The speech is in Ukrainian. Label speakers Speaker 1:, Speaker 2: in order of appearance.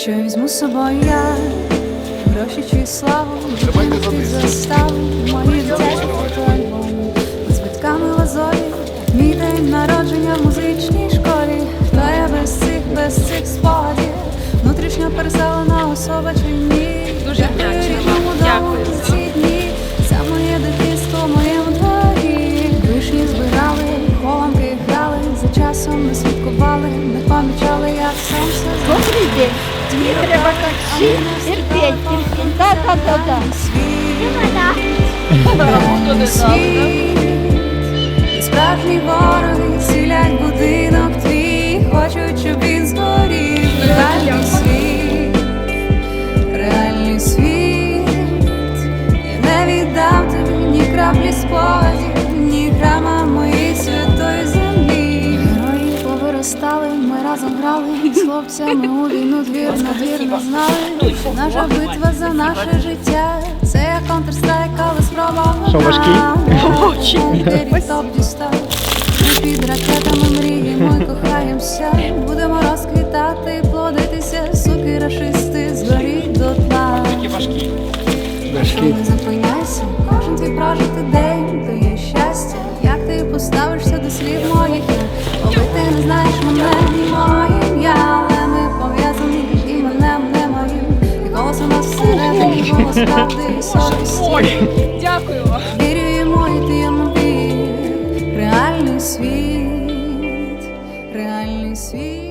Speaker 1: що я візьму з собою я? Гроші чи славу, під заставу, мої дитячі фотоальбоми з битками лазорі, мій день народження в музичній школі. Хто я без цих, без цих спогадів? Внутрішньо переселена особа чи ні?
Speaker 2: Дуже вам.
Speaker 1: дому
Speaker 2: Дякую
Speaker 1: ці дні. За моє дитинство в моєму дворі. Вишні збирали, хованки грали, за часом не святкували, не помічали, як сонце
Speaker 3: Добрий день. Мені треба так. Терпіть, терпіть. Так, так, так, так.
Speaker 2: Роботу не дав,
Speaker 1: І справжні вороги разом грали з хлопцями у війну двір на двір не знали. Наша битва за наше життя. Це як Counter-Strike, але спроба.
Speaker 4: Що, важкі?
Speaker 1: Лідерів топ дістав. Ми під ракетами мріємо і кохаємося. Будемо розквітати, плодитися, суки рашисти, згоріть дотла. Що не зупиняйся, кожен твій прожитий день то є щастя. Як ти поставишся до слів моїх, Ой!
Speaker 2: Дякую вам.
Speaker 1: Вірюємо вір, реальний світ, реальний світ.